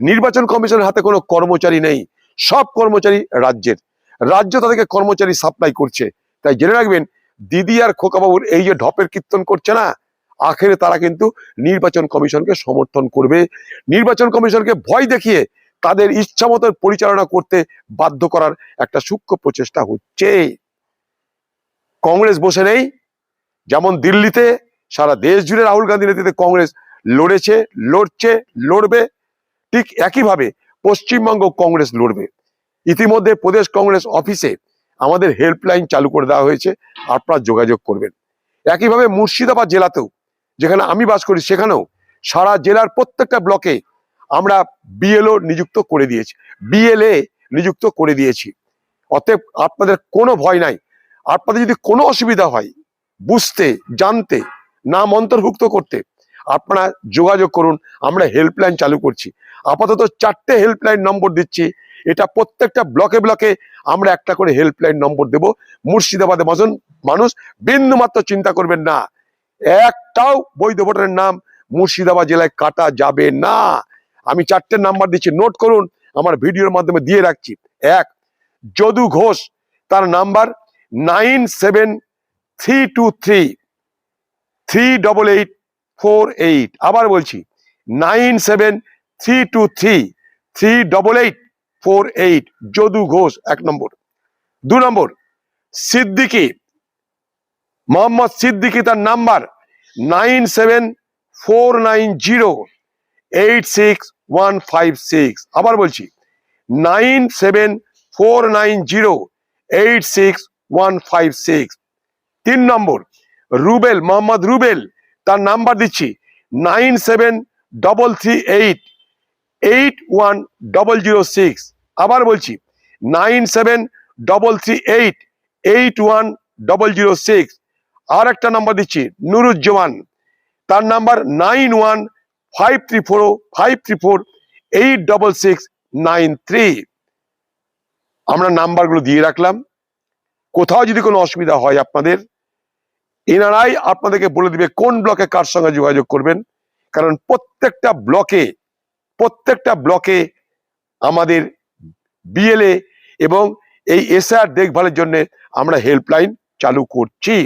নির্বাচন কমিশনের হাতে কোনো কর্মচারী নেই। সব কর্মচারী রাজ্যের। রাজ্য তাদেরকে কর্মচারী সাপ্লাই করছে। তাই জেনে রাখবেন, দিদি আর খোকাবাবুর এই যে ঢপের কীর্তন করছে না, আখেরে তারা কিন্তু নির্বাচন কমিশনকে সমর্থন করবে। নির্বাচন কমিশনকে ভয় দেখিয়ে তাদের ইচ্ছা মতো পরিচালনা করতে বাধ্য করার একটা সূক্ষ্ম প্রচেষ্টা হচ্ছে। কংগ্রেস বসে নেই। যেমন দিল্লিতে, সারা দেশ জুড়ে রাহুল গান্ধী নেতৃত্বে কংগ্রেস লড়েছে, লড়ছে, লড়বে। ঠিক একইভাবে পশ্চিমবঙ্গ কংগ্রেস লড়বে। ইতিমধ্যে প্রদেশ কংগ্রেস অফিসে আমাদের হেল্পলাইন চালু করে দেওয়া হয়েছে, আপনারা যোগাযোগ করবেন। একইভাবে মুর্শিদাবাদ জেলাতেও, যেখানে আমি বাস করি, সেখানেও সারা জেলার প্রত্যেকটা ব্লকে আমরা বিএলও নিযুক্ত করে দিয়েছি। বিএলএ নিযুক্ত করে দিয়েছি। অতএব আপনাদের কোনো ভয় নাই। আপনাদের যদি কোনো অসুবিধা হয়, বুঝতে, জানতে, নাম অন্তর্ভুক্ত করতে আপনারা যোগাযোগ করুন, আমরা হেল্পলাইন চালু করছি। আপাতত চারটে হেল্পলাইন নম্বর দিচ্ছি। এটা প্রত্যেকটা ব্লকে ব্লকে আমরা একটা করে হেল্পলাইন নম্বর দেব। মুর্শিদাবাদে মতন মানুষ বিন্দু মাত্র চিন্তা করবেন না। একটাও বৈধ ভোটারের নাম মুর্শিদাবাদ জেলায় কাটা যাবে না। আমি চারটে নাম্বার দিচ্ছি। নোট করুন, আমার ভিডিওর মাধ্যমে দিয়ে রাখছি। এক, যদু ঘোষ, তার number nine seven three two three three double eight four eight আবার বলছি nine seven three two three three double eight four eight Jadu Ghosh, এক নম্বর। দু নম্বর, সিদ্দিকি, মোহাম্মদ সিদ্দিকি তার number nine seven four nine zero eight six one five six আবার বলছি nine seven four nine zero eight six one five six তিন নম্বর, রুবেল, মোহাম্মদ রুবেল তার নাম্বার দিচ্ছি nine seven double three eight eight one double zero six. আবার বলছি nine seven double three eight eight one double zero six. আর একটা number দিচ্ছি নুরুজ্জামান। তার number nine one five three four five three four eight double six nine three. আমরা নাম্বারগুলো দিয়ে রাখলাম। কোথাও যদি কোনো অসুবিধা হয় আপনাদের এনারাই আপনাদেরকে বলে দিবে কোন ব্লকে কার সঙ্গে যোগাযোগ করবেন। কারণ প্রত্যেকটা ব্লকে প্রত্যেকটা ব্লকে আমাদের বিএলএ এবং এই এসআর দেখভালের জন্য আমরা হেল্পলাইন চালু করছি।